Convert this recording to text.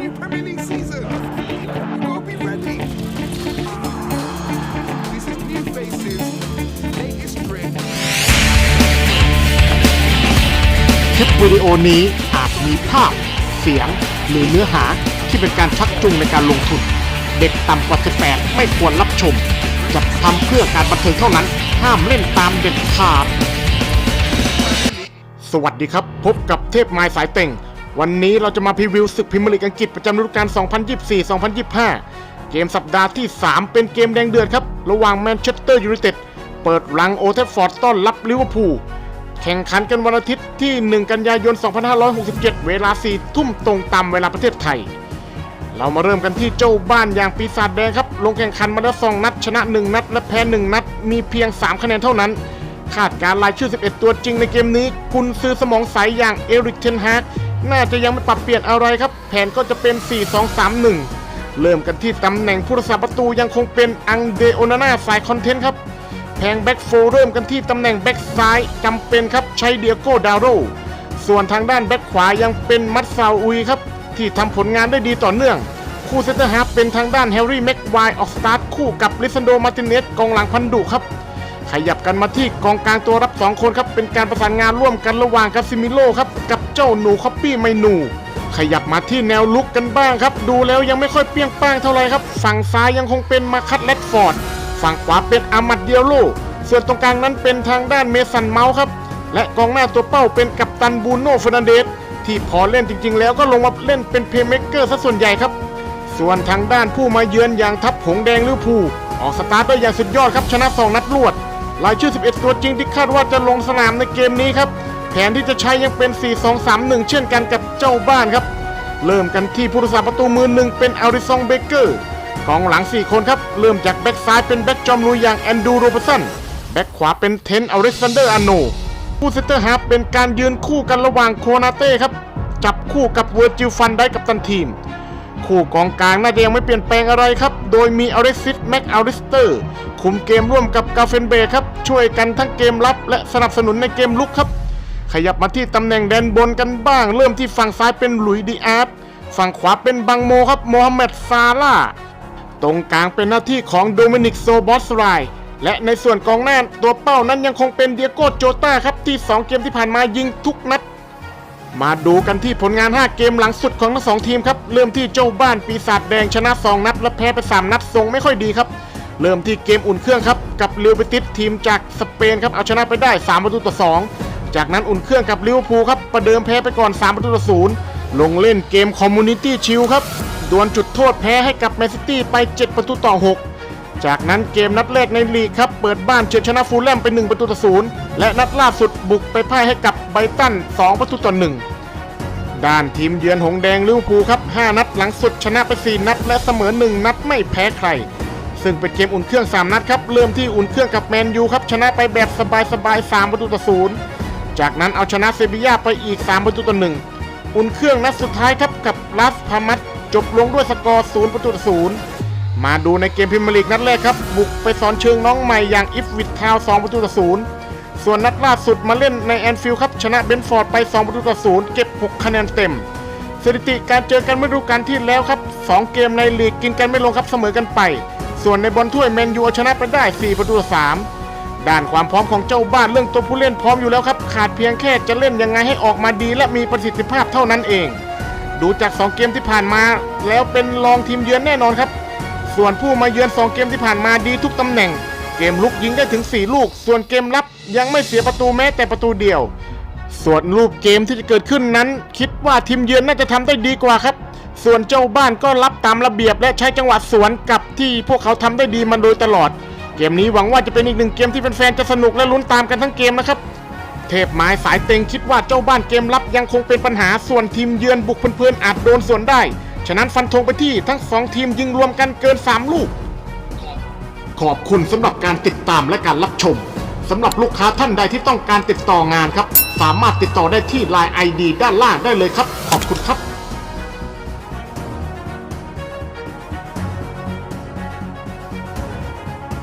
new Premier League season. You gotta be ready. This is new faces, latest trend. คลิปวิดีโอนี้อาจมีภาพ เสียง หรือเนื้อหาที่เป็นการชักจูงในการลงทุน เด็กต่ำกว่า 18 ไม่ควรรับชมจัดทำเพื่อการบันเทิงเท่านั้น ห้ามเล่นตามเด็ดขาด สวัสดีครับ พบกับเทพไม้สายเต็ง วันนี้เราจะมาพรีวิวศึกพรีเมียร์ลีกอังกฤษประจำฤดูกาล 2024-2025 เกมสัปดาห์ที่ 3 เป็นเกมแดงเดือดครับ ระหว่างแมนเชสเตอร์ยูไนเต็ดเปิดรังโอเทฟฟอร์ดต้อนรับลิเวอร์พูล แข่งขันกันวันอาทิตย์ที่ 1 กันยายน 2567 เวลา 4 ทุ่มตรงตามเวลาประเทศไทย เรามาเริ่มกันที่เจ้าบ้านอย่างปีศาจแดงครับ ลงแข่งขันมาแล้วสองนัด ชนะ 1 นัด และแพ้ 1 นัด มีเพียง 3 คะแนนเท่านั้นคาดการณ์รายชื่อ 11 ตัวจริงในเกมนี้กุนซื้อสมองใสอย่างเอริกเทนฮาก น่าจะยังไม่ปรับเปลี่ยนอะไรครับ แผนก็จะเป็น 4-2-3-1 เริ่มกันที่ตำแหน่งผู้รักษาประตูยังคงเป็นอังเดโอนาน่าสายคอนเทนต์ครับแพงแบ็กโฟเริ่มกันที่ตำแหน่งแบ็กซ้ายจำเป็นครับใช้เดียโก้ดาวโรส่วนทางด้านแบ็กขวายังเป็นมัตซาอุยครับที่ทำผลงานได้ดีต่อเนื่อง คู่เซนเตอร์ฮาร์ฟเป็นทางด้านแฮร์รี่แม็กไวร์ออกสตาร์ทคู่กับลิซันโดมาร์ติเนสกองหลังพันดุครับ ขยับกันมาที่กองกลางตัวรับ 2 คนครับ เป็นการประสานงานร่วมกันระหว่างกาซิมิโลครับ กับเจ้าหนูคอปปี้ไมนู ขยับมาที่แนวลุกกันบ้างครับ ดูแล้วยังไม่ค่อยเปรี้ยงป้างเท่าไหร่ครับ ฝั่งซ้ายยังคงเป็นมาคัตแลดฟอร์ด ฝั่งขวาเป็นอามัดเดียโลส่วนตรงกลางนั้นเป็นทางด้านเมสันเมาส์ครับ และกองหน้าตัวเป้าเป็นกัปตันบูโน่เฟรนันเดสที่พอเล่นจริง ๆ แล้วก็ลงมาเล่นเป็นเพย์เมกเกอร์ซะส่วนใหญ่ครับ ส่วนทางด้านผู้มาเยือนอย่างทัพผงแดงลิเวอร์พูออกสตาร์ทได้อย่างสุดยอดครับชนะ 2 นัดรวด รายชื่อ 11 ตัวจริงที่คาดว่าจะลงสนามในเกมนี้ครับ แผนที่จะใช้ยังเป็น 4-2-3-1 เช่นกันกับเจ้าบ้านครับ เริ่มกันที่ผู้รักษาประตูมือหนึ่งเป็นอาริซองเบเกอร์กองหลัง 4 คนครับ เริ่มจากแบ็กซ้ายเป็นแบ็กจอมลุยอย่างแอนดูโรเบสันแบ็กขวาเป็นเทนอเล็กซานเดอร์อาโนผู้เซนเตอร์ฮาร์เป็นการยืนคู่กันระหว่างโคนาเต้ครับ จับคู่กับเวอร์จิลฟันได้กับตันทีม คู่กองกลางน่าจะยังไม่เปลี่ยนแปลงอะไรครับ โดยมีอเล็กซิสแม็กอัลริสเตอร์ คุมเกมร่วมกับกาเฟนเบย์ครับ ช่วยกันทั้งเกมรับและสนับสนุนในเกมลุกครับ ขยับมาที่ตำแหน่งแดนบนกันบ้าง เริ่มที่ฝั่งซ้ายเป็นหลุยดีอาร์ฝั่งขวาเป็นบังโมครับโมฮัมเหม็ดซาร่าตรงกลางเป็นหน้าที่ของโดมินิกโซบอสไรและในส่วนกองหน้าตัวเป้านั้นยังคงเป็นเดียโก้โจตาครับที่ 2 เกมที่ผ่านมายิงทุกนัด มาดูกันที่ผลงาน 5 เกมหลังสุดของทั้งสองทีมครับ เริ่มที่เจ้าบ้านปีศาจแดงชนะ 2 นัด และแพ้ไป 3 นัดทรงไม่ค่อยดีครับ เริ่มที่เกมอุ่นเครื่องครับกับเรอัลเบติสทีมจากสเปนครับเอาชนะไปได้ 3 ประตูต่อ 2 จากนั้นอุ่นเครื่องกับลิเวอร์พูลครับประเดิมแพ้ไปก่อน 3 ประตูต่อ0ลงเล่นเกมคอมมูนิตี้ชิลครับดวลจุดโทษแพ้ให้กับแมนซิตี้ไป 7 ประตูต่อ 6 จากนั้นเกมนัดแรกในลีกครับเปิดบ้านเฉือนชนะฟูลแลมไป 1 ประตูต่อ0และนัดล่าสุดบุกไปพ่ายให้กับไบตัน 2 ประตูต่อ 1ด้านทีมเยือนหงแดงลิเวอร์พูลครับ 5 นัดหลังสุดชนะไป 4 นัด และเสมอ 1 นัดไม่แพ้ใคร ซึ่งเป็นเกมอุ่นเครื่อง 3 นัดครับเริ่มที่อุ่นเครื่องกับแมนยูครับชนะไปแบบสบายๆ3ประตูต่อ0จากนั้นเอาชนะเซบีย่าไปอีก 3 ประตูต่อ1อุ่นเครื่องนัดสุดท้ายครับกับลาสพามัสจบลงด้วยสกอร์0ประตูต่อ0มาดูในเกมพรีเมียร์ลีกนัดแรกครับ บุกไปสอนเชิงน้องใหม่อย่างอิฟวิททาว2ประตูต่อ0ส่วนนัดล่าสุดมาเล่นในแอนฟิลด์ครับ ชนะเบนฟอร์ดไป 2 ประตูต่อ0เก็บ 6 คะแนนเต็ม สถิติการเจอกันเมื่อดูกาลที่แล้วครับ 2 เกมในลีกกินกันไม่ลงครับเสมอกันไป ส่วนในบอลถ้วยแมนยูเอาชนะไปได้ 4 ประตู3ด้านความพร้อมของเจ้าบ้านเรื่องตัวผู้เล่นพร้อมอยู่แล้วครับ ขาดเพียงแค่จะเล่นยังไงให้ออกมาดีและมีประสิทธิภาพเท่านั้นเอง ดูจาก 2 เกมที่ผ่านมา แล้วเป็นรองทีมเยือนแน่นอนครับ ส่วนผู้มาเยือน 2 เกมที่ผ่านมาดีทุกตำแหน่ง เกมลุกยิงได้ถึง 4 ลูก ส่วนเกมรับยังไม่เสียประตูแม้แต่ประตูเดียว ส่วนรูปเกมที่จะเกิดขึ้นนั้น คิดว่าทีมเยือนน่าจะทำได้ดีกว่าครับ ส่วนเจ้าบ้านก็รับตามระเบียบและใช้จังหวะสวนกับที่พวกเขาทำได้ดีมาโดยตลอด เกมนี้หวังว่าจะเป็นอีกหนึ่งเกมที่แฟนๆจะสนุกและลุ้นตามกันทั้งเกมนะครับ เทพไม้สายเต็งคิดว่าเจ้าบ้านเกมรับยังคงเป็นปัญหาส่วนทีมเยือนบุกเพื่อนๆอาจโดนส่วนได้ ฉะนั้นฟันธงไปที่ทั้งสองทีมยิงรวมกันเกิน 3 ลูก ขอบคุณสำหรับการติดตามและการรับชมสำหรับลูกค้าท่านใดที่ต้องการติดต่องานครับ สามารถติดต่อได้ที่ Line ID ด้านล่างได้เลยครับ ขอบคุณครับ